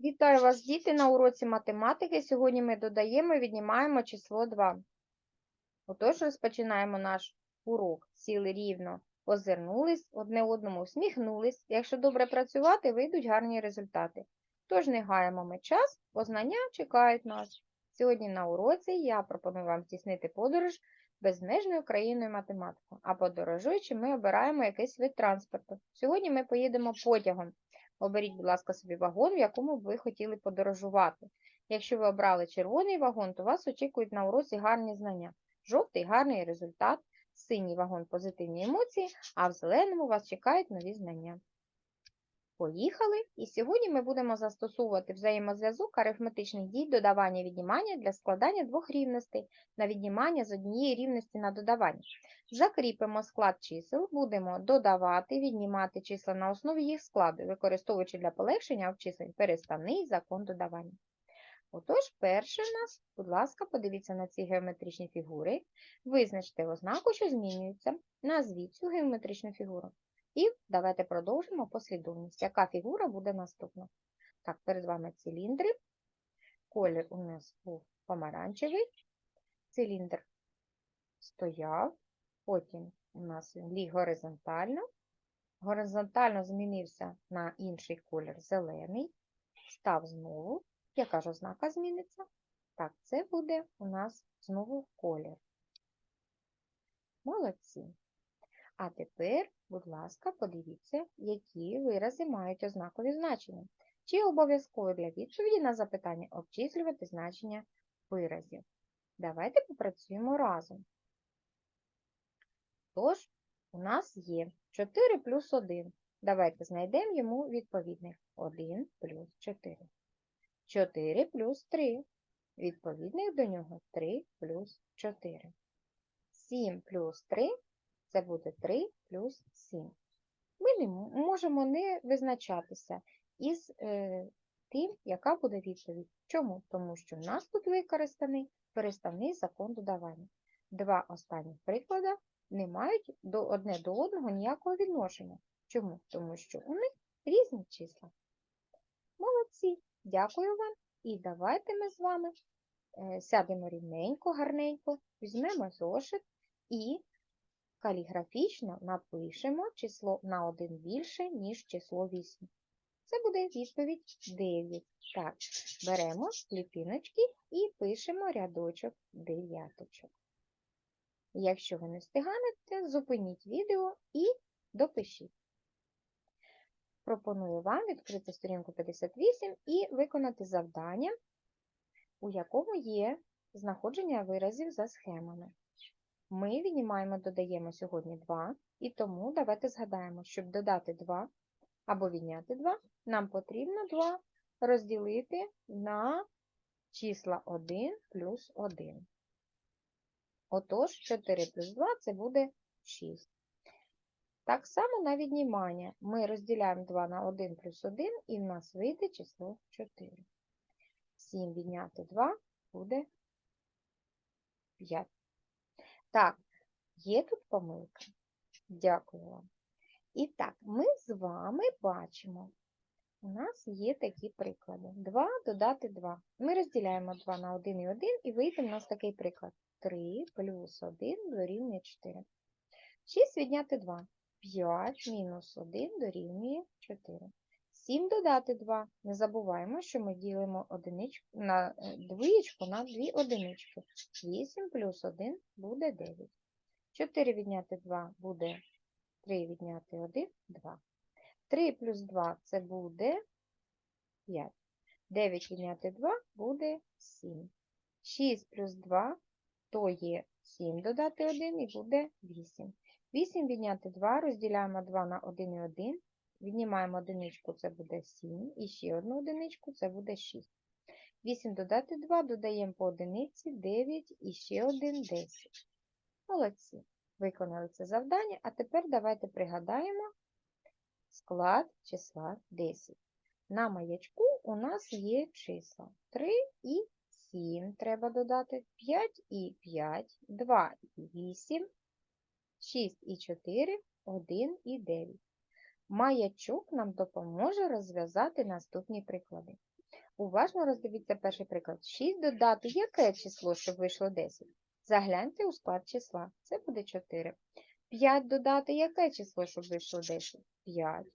Вітаю вас, діти, на уроці математики. Сьогодні ми додаємо і віднімаємо число 2. Отож, розпочинаємо наш урок. Сіли рівно, озирнулись, одне одному усміхнулись. Якщо добре працювати, вийдуть гарні результати. Тож не гаємо ми час, познання чекають нас. Сьогодні на уроці я пропоную вам здійснити подорож безмежною країною математику. А подорожуючи, ми обираємо якийсь вид транспорту. Сьогодні ми поїдемо потягом. Оберіть, будь ласка, собі вагон, в якому б ви хотіли подорожувати. Якщо ви обрали червоний вагон, то вас очікують на уроці гарні знання. Жовтий гарний результат, синій вагон позитивні емоції, а в зеленому вас чекають нові знання. Поїхали! І сьогодні ми будемо застосовувати взаємозв'язок арифметичних дій додавання віднімання для складання двох рівностей на віднімання з однієї рівності на додавання. Закріпимо склад чисел, будемо додавати, віднімати числа на основі їх складу, використовуючи для полегшення обчислень переставний закон додавання. Отож, перше в нас, будь ласка, подивіться на ці геометричні фігури, визначте ознаку, що змінюється, назвіть цю геометричну фігуру. І давайте продовжимо послідовність. Яка фігура буде наступна? Так, перед вами циліндри. Колір у нас був помаранчевий. Циліндр стояв. Потім у нас він ліг горизонтально. Горизонтально змінився на інший колір зелений. Став знову. Яка ж ознака зміниться? Так, це буде у нас знову колір. Молодці. А тепер, будь ласка, подивіться, які вирази мають ознакові значення. Чи обов'язково для відповіді на запитання обчислювати значення виразів? Давайте попрацюємо разом. Тож, у нас є 4 плюс 1. Давайте знайдемо йому відповідник. 1 плюс 4. 4 плюс 3. Відповідник до нього 3 плюс 4. 7 плюс 3 це буде 3 плюс 7. Ми можемо не визначатися із е, тим, яка буде відповідь. Чому? Тому що в нас тут використаний переставний закон додавання. Два останніх приклади не мають до, одне до одного ніякого відношення. Чому? Тому що у них різні числа. Молодці! Дякую вам. І давайте ми з вами е, сядемо рівненько, гарненько, візьмемо зошит і каліграфічно напишемо число на 1 більше, ніж число 8. Це буде відповідь 9. Так, беремо клітиночки і пишемо рядочок дев'яточок. Якщо ви не встигаєте, зупиніть відео і допишіть. Пропоную вам відкрити сторінку 58 і виконати завдання, у якому є знаходження виразів за схемами. Ми віднімаємо, додаємо сьогодні 2, і тому давайте згадаємо, щоб додати 2 або відняти 2, нам потрібно 2 розділити на числа 1 плюс 1. Отож, 4 плюс 2 це буде 6. Так само на віднімання. Ми розділяємо 2 на 1 плюс 1, і в нас вийде число 4. 7 відняти 2 буде 5. Так, є тут помилка? Дякую вам. І так, ми з вами бачимо, у нас є такі приклади. 2 додати 2. Ми розділяємо 2 на 1 і 1, і вийде у нас такий приклад. 3 плюс 1 дорівнює 4. 6 відняти 2. 5 мінус 1 дорівнює 4. 7 додати 2. Не забуваємо, що ми ділимо одиничку на е, двоєчку на дві одинички. 8 плюс 1 буде 9. 4 відняти 2 буде 3 відняти 1 2. 3 плюс 2 це буде 5. 9 відняти 2 буде 7. 6 плюс 2 то є 7 додати 1 і буде 8. 8 відняти 2 розділяємо 2 на 1 і 1. Віднімаємо одиничку, це буде 7, і ще одну одиничку, це буде 6. 8 додати 2, додаємо по одиниці 9 і ще один 10. Молодці. Виконали це завдання, а тепер давайте пригадаємо склад числа 10. На маячку у нас є числа 3 і 7 треба додати, 5 і 5, 2 і 8, 6 і 4, 1 і 9. Маячок нам допоможе розв'язати наступні приклади. Уважно роздивіться перший приклад. 6 додати яке число, щоб вийшло 10? Загляньте у склад числа. Це буде 4. 5 додати яке число, щоб вийшло 10? 5.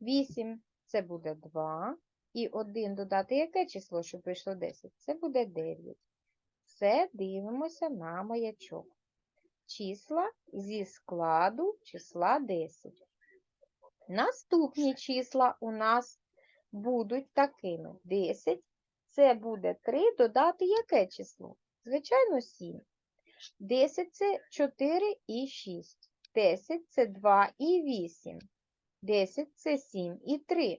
8 це буде 2. І 1 додати яке число, щоб вийшло 10? Це буде 9. Все дивимося на маячок. Числа зі складу числа 10. Наступні числа у нас будуть такими. 10 це буде 3 додати яке число? Звичайно, 7. 10 це 4 і 6. 10 це 2 і 8. 10 це 7 і 3.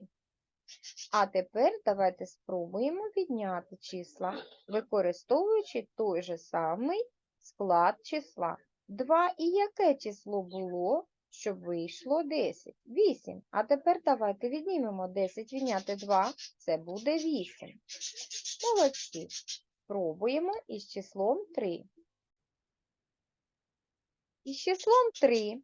А тепер давайте спробуємо відняти числа, використовуючи той же самий склад числа. 2 і яке число було, щоб вийшло 10? 8. А тепер давайте віднімемо 10 відняти 2, це буде 8. Молодці. Спробуємо із числом 3. Із числом 3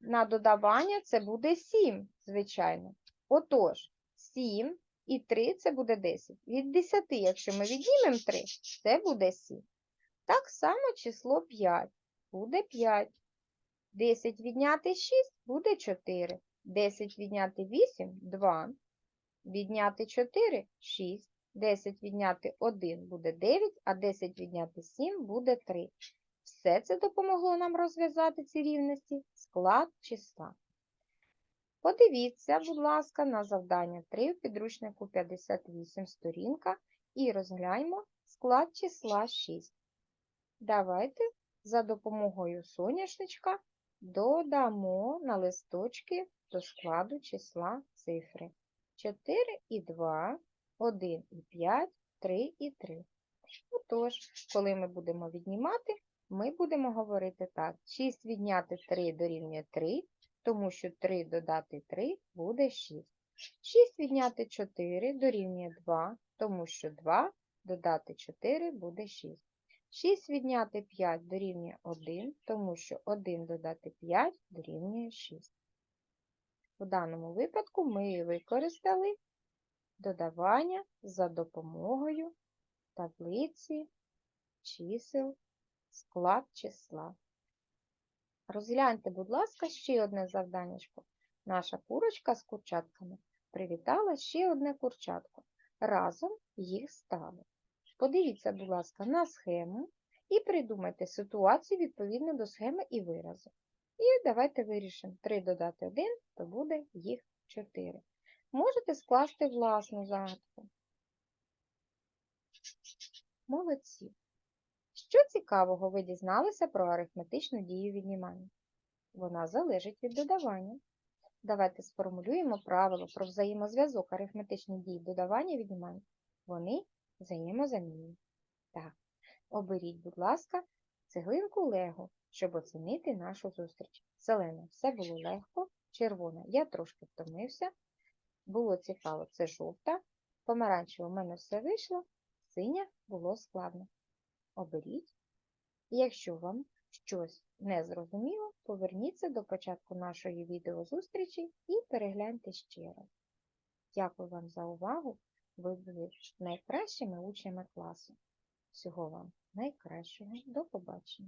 на додавання це буде 7, звичайно. Отож, 7 і 3 це буде 10. Від 10, якщо ми віднімемо 3, це буде 7. Так само число 5 буде 5. 10 відняти 6 буде 4. 10 відняти 8 – 2. Відняти 4 – 6. 10 відняти 1 буде 9, а 10 відняти 7 буде 3. Все це допомогло нам розв'язати ці рівності склад числа. Подивіться, будь ласка, на завдання 3 в підручнику 58 сторінка і розгляньмо склад числа 6. Давайте за допомогою соняшничка додамо на листочки до складу числа цифри. 4 і 2, 1 і 5, 3 і 3. Отож, коли ми будемо віднімати, ми будемо говорити так. 6 відняти 3 дорівнює 3, тому що 3 додати 3 буде 6. 6 відняти 4 дорівнює 2, тому що 2 додати 4 буде 6. 6 відняти 5 дорівнює 1, тому що 1 додати 5 дорівнює 6. У даному випадку ми використали додавання за допомогою таблиці чисел склад числа. Розгляньте, будь ласка, ще одне завданнячко. Наша курочка з курчатками привітала ще одне курчатко. Разом їх стало. Подивіться, будь ласка, на схему і придумайте ситуацію відповідно до схеми і виразу. І давайте вирішимо 3 додати 1, то буде їх 4. Можете скласти власну загадку. Молодці. Що цікавого ви дізналися про арифметичну дію віднімання? Вона залежить від додавання. Давайте сформулюємо правило про взаємозв'язок арифметичних дій додавання і віднімання. Вони взаємозамінні. Так, оберіть, будь ласка, цеглинку Лего, щоб оцінити нашу зустріч. Зелена, все було легко, червона, я трошки втомився. Було цікаво, це жовта. Помаранчева у мене все вийшло, синя було складно. Оберіть. І якщо вам щось не зрозуміло, поверніться до початку нашої відеозустрічі і перегляньте ще раз. Дякую вам за увагу. Ви були найкращими учнями класу. Всього вам найкращого. До побачення.